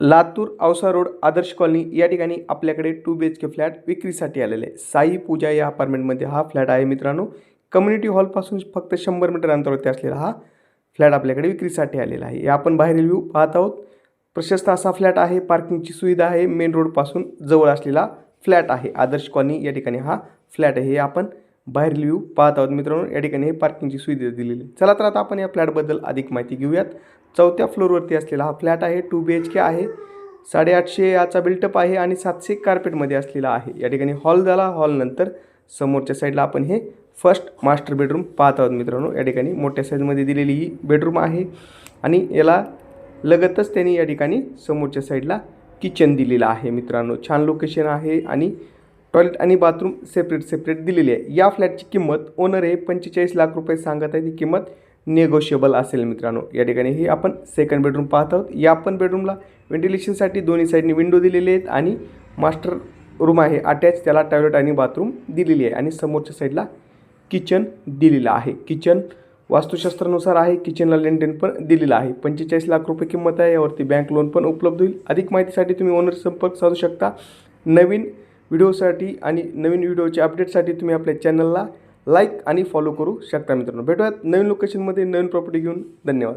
Latur Ausa road Adarsh colony या ठिकाणी आपल्याकडे two B H K flat विक्रीसाठी आलेले आहे साई पूजा या अपार्टमेंटमध्ये हा फ्लॅट आहे मित्रांनो. कम्युनिटी हॉलपासून फक्त शंभर मीटर अंतरावरती असलेला हा फ्लॅट आपल्याकडे विक्रीसाठी आलेला आहे. या आपण बाहेरील व्ह्यू पाहत आहोत. प्रशस्त असा फ्लॅट आहे. पार्किंगची सुविधा आहे. मेन रोडपासून जवळ असलेला फ्लॅट आहे. आदर्श कॉलनी या ठिकाणी हा फ्लॅट आहे. हे आपण बाहेरील व्ह्यू पाहत आहोत मित्रांनो या ठिकाणी हे पार्किंगची सुविधा दिलेली आहे. चला तर आता आपण या फ्लॅटबद्दल अधिक माहिती घेऊयात. चौथ्या फ्लोअरवरती असलेला हा फ्लॅट आहे टू बी एच के आहे. साडेआठशे याचा बिल्टअप आहे आणि सातशे कार्पेटमध्ये असलेला आहे. या ठिकाणी हॉल झाला. हॉलनंतर समोरच्या साईडला आपण हे फर्स्ट मास्टर बेडरूम पाहत आहोत मित्रांनो. या ठिकाणी मोठ्या साईजमध्ये दिलेली ही बेडरूम आहे. आणि याला लगतच त्यांनी या ठिकाणी समोरच्या साईडला किचन दिलेलं आहे मित्रांनो. छान लोकेशन आहे आणि टॉयलेट आणि बाथरूम सेपरेट सेपरेट दिलेली आहे. या फ्लॅटची किंमत ओनर हे पंचेचाळीस लाख रुपये सांगत आहे. ती किंमत निगोशिएबल असेल मित्रांनो. या ठिकाणी ही आपण सेकंड बेडरूम पाहत आहोत. या पण बेडरूमला व्हेंटिलेशनसाठी दोन्ही साईडनी विंडो दिलेले आहेत आणि मास्टर रूम आहे अटॅच त्याला टॉयलेट आणि बाथरूम दिलेली आहे. आणि समोरच्या साईडला किचन दिलेलं आहे. किचन वास्तुशास्त्रानुसार आहे. किचनला लेनटेन पण दिलेलं आहे. पंचेचाळीस लाख रुपये किंमत आहे. यावरती बँक लोन पण उपलब्ध होईल. अधिक माहितीसाठी तुम्ही ओनर संपर्क साधू शकता. नवीन व्हिडिओसाठी आणि नवीन व्हिडिओच्या अपडेटसाठी तुम्ही आपल्या चॅनलला लाईक आणि फॉलो करू शकता मित्रांनो. भेटूयात नवीन लोकेशनमध्ये नवीन प्रॉपर्टी घेऊन. धन्यवाद.